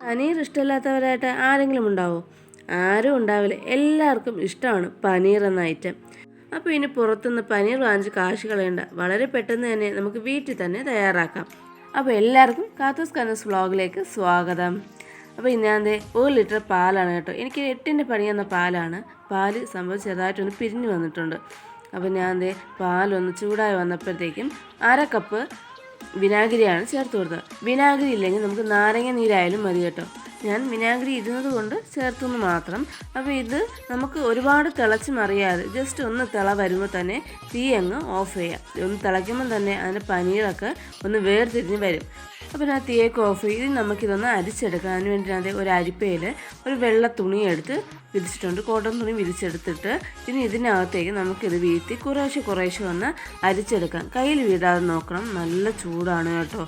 പനീർ ഇഷ്ടമില്ലാത്തവരായിട്ട് ആരെങ്കിലും ഉണ്ടാവോ? ആരും ഉണ്ടാവില്ല. എല്ലാവർക്കും ഇഷ്ടമാണ് പനീർ എന്ന ഐറ്റം അപ്പോൾ ഇനി പുറത്തുനിന്ന് പനീർ വാങ്ങിച്ച് കാശ് കളയണ്ട. വളരെ പെട്ടെന്ന് തന്നെ നമുക്ക് വീട്ടിൽ തന്നെ തയ്യാറാക്കാം. അപ്പോൾ എല്ലാവർക്കും കാത്തൂസ് കനസ് വ്ളോഗിലേക്ക് സ്വാഗതം. അപ്പോൾ ഇന്ന് ഞാൻ ദേ ഒരു ലിറ്റർ പാലാണ് കേട്ടോ. എനിക്ക് എട്ടിന്റെ പണി പാലാണ്. പാൽ സംഭവം ചെറുതായിട്ടൊന്ന് പിരിഞ്ഞു വന്നിട്ടുണ്ട്. അപ്പോൾ ഞാൻ പാലൊന്ന് ചൂടായി വന്നപ്പോഴത്തേക്കും അര കപ്പ് വിനാഗിരിയാണ് ചേർത്ത് കൊടുത്തത്. വിനാഗിരി ഇല്ലെങ്കിൽ നമുക്ക് നാരങ്ങ നീരായാലും മതി കേട്ടോ. ഞാൻ വിനാഗിരി ഇരുന്നത് കൊണ്ട് ചേർത്തെന്ന് മാത്രം. അപ്പോൾ ഇത് നമുക്ക് ഒരുപാട് തിളച്ച് മറിയാതെ ജസ്റ്റ് ഒന്ന് തിള വരുമ്പോൾ തന്നെ തീ അങ്ങ് ഓഫ് ചെയ്യാം. ഒന്ന് തിളയ്ക്കുമ്പോൾ തന്നെ അതിന്റെ പനീറൊക്കെ ഒന്ന് വേർതിരിഞ്ഞ് വരും. അപ്പോൾ ഞാൻ തീയൊക്കെ ഓഫ് ചെയ്ത് നമുക്കിതൊന്ന് അരിച്ചെടുക്കാം അതിന് വേണ്ടി ദേ ഒരു അരിപ്പയിൽ ഒരു വെള്ള തുണി എടുത്ത് വിരിച്ചിട്ടുണ്ട്. കോട്ടൺ തുണി വിരിച്ചെടുത്തിട്ട് ഇനി ഇതിനകത്തേക്ക് നമുക്കിത് വീഴ്ത്തി കുറേശ്ശെ കുറേശ്ശെ ഒന്ന് അരിച്ചെടുക്കാം. കയ്യിൽ വീഴാതെ നോക്കണം. നല്ല ചൂടാണ് കേട്ടോ.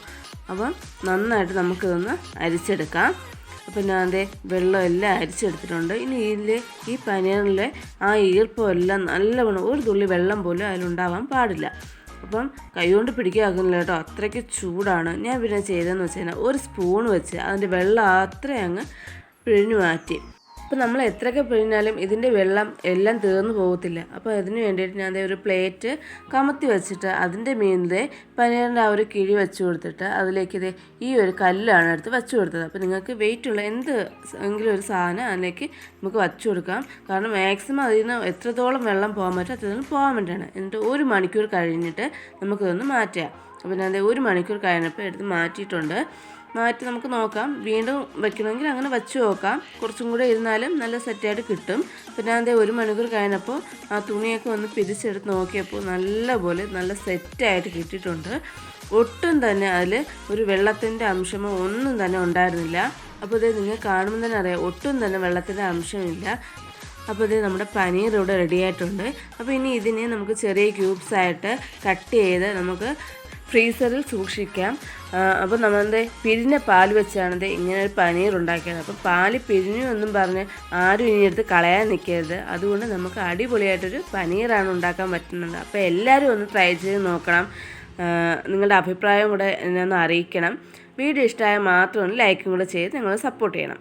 അപ്പം നന്നായിട്ട് നമുക്കിതൊന്ന് അരിച്ചെടുക്കാം. അപ്പം ഞാൻ അതേ വെള്ളം എല്ലാം അരിച്ചെടുത്തിട്ടുണ്ട്. ഇനി ഇതിൽ ഈ പനീറിലെ ആ ഈർപ്പം എല്ലാം നല്ലവണ്ണം ഒരു തുള്ളി വെള്ളം പോലും അതിലുണ്ടാവാൻ പാടില്ല. അപ്പം കൈകൊണ്ട് പിടിക്കാക്കുന്നില്ല കേട്ടോ. അത്രയ്ക്ക് ചൂടാണ്. ഞാൻ പിന്നെ ചെയ്തതെന്ന് വെച്ച് കഴിഞ്ഞാൽ ഒരു സ്പൂൺ വെച്ച് അതിന്റെ വെള്ളം അത്രയും അങ്ങ് പിഴിഞ്ഞു മാറ്റി. അപ്പോൾ നമ്മൾ എത്രയൊക്കെ പിഴിഞ്ഞാലും ഇതിന്റെ വെള്ളം എല്ലാം തീർന്നു പോകത്തില്ല. അപ്പോൾ അതിന് വേണ്ടിയിട്ട് ഞാൻ ഒരു പ്ലേറ്റ് കമത്തി വെച്ചിട്ട് അതിന്റെ മീനിലെ പനീറിന്റെ ആ ഒരു കിഴി വെച്ച് കൊടുത്തിട്ട് അതിലേക്ക് ഇത് ഈ ഒരു കല്ലാണ് എടുത്ത് വെച്ച് കൊടുത്തത്. അപ്പോൾ നിങ്ങൾക്ക് വെയിറ്റ് ഉള്ള എന്ത് എങ്കിലും ഒരു സാധനം അതിലേക്ക് നമുക്ക് വച്ചു കൊടുക്കാം. കാരണം മാക്സിമം അതിൽ നിന്ന് എത്രത്തോളം വെള്ളം പോകാൻ പറ്റും അത്രത്തോളം പോകാൻ വേണ്ടിയാണ്. എന്നിട്ട് ഒരു മണിക്കൂർ കഴിഞ്ഞിട്ട് നമുക്കിതൊന്ന് മാറ്റാം. അപ്പോൾ ഞാൻ ഒരു മണിക്കൂർ കഴിഞ്ഞപ്പോൾ എടുത്ത് മാറ്റിയിട്ടുണ്ട്. മാറ്റി നമുക്ക് നോക്കാം. വീണ്ടും വെക്കണമെങ്കിൽ അങ്ങനെ വെച്ച് നോക്കാം. കുറച്ചും കൂടെ ഇരുന്നാലും നല്ല സെറ്റായിട്ട് കിട്ടും. പിന്നെ അതേ ഒരു മണിക്കൂർ കഴിഞ്ഞപ്പോൾ ആ തുണിയൊക്കെ ഒന്ന് പിരിച്ചെടുത്ത് നോക്കിയപ്പോൾ നല്ലപോലെ നല്ല സെറ്റായിട്ട് കിട്ടിയിട്ടുണ്ട്. ഒട്ടും തന്നെ അതിൽ ഒരു വെള്ളത്തിന്റെ അംശമോ ഒന്നും തന്നെ ഉണ്ടായിരുന്നില്ല. അപ്പോൾ ഇത് നിങ്ങൾ കാണുമ്പോൾ തന്നെ അറിയാം ഒട്ടും തന്നെ വെള്ളത്തിന്റെ അംശമില്ല. അപ്പോൾ ഇത് നമ്മുടെ പനീർ ഇവിടെ റെഡി ആയിട്ടുണ്ട്. അപ്പോൾ ഇനി ഇതിനെ നമുക്ക് ചെറിയ ക്യൂബ്സ് ആയിട്ട് കട്ട് ചെയ്ത് നമുക്ക് ഫ്രീസറിൽ സൂക്ഷിക്കാം. അപ്പോൾ നമ്മളുടെ പിരിഞ്ഞ പാൽ വെച്ചാണ് ഇത് ഇങ്ങനെ ഒരു പനീർ ഉണ്ടാക്കിയത്. അപ്പോൾ പാൽ പിരിഞ്ഞു എന്നും പറഞ്ഞ് ആരും ഇനി എടുത്ത് കളയാൻ നിൽക്കരുത്. അതുകൊണ്ട് നമുക്ക് അടിപൊളിയായിട്ടൊരു പനീറാണ് ഉണ്ടാക്കാൻ പറ്റുന്നത്. അപ്പോൾ എല്ലാവരും ഒന്ന് ട്രൈ ചെയ്ത് നോക്കണം. നിങ്ങളുടെ അഭിപ്രായം കൂടെ എന്നെ ഒന്ന് അറിയിക്കണം. വീഡിയോ ഇഷ്ടമായ മാത്രം ഒന്ന് ലൈക്കും കൂടെ ചെയ്ത് നിങ്ങൾ സപ്പോർട്ട് ചെയ്യണം.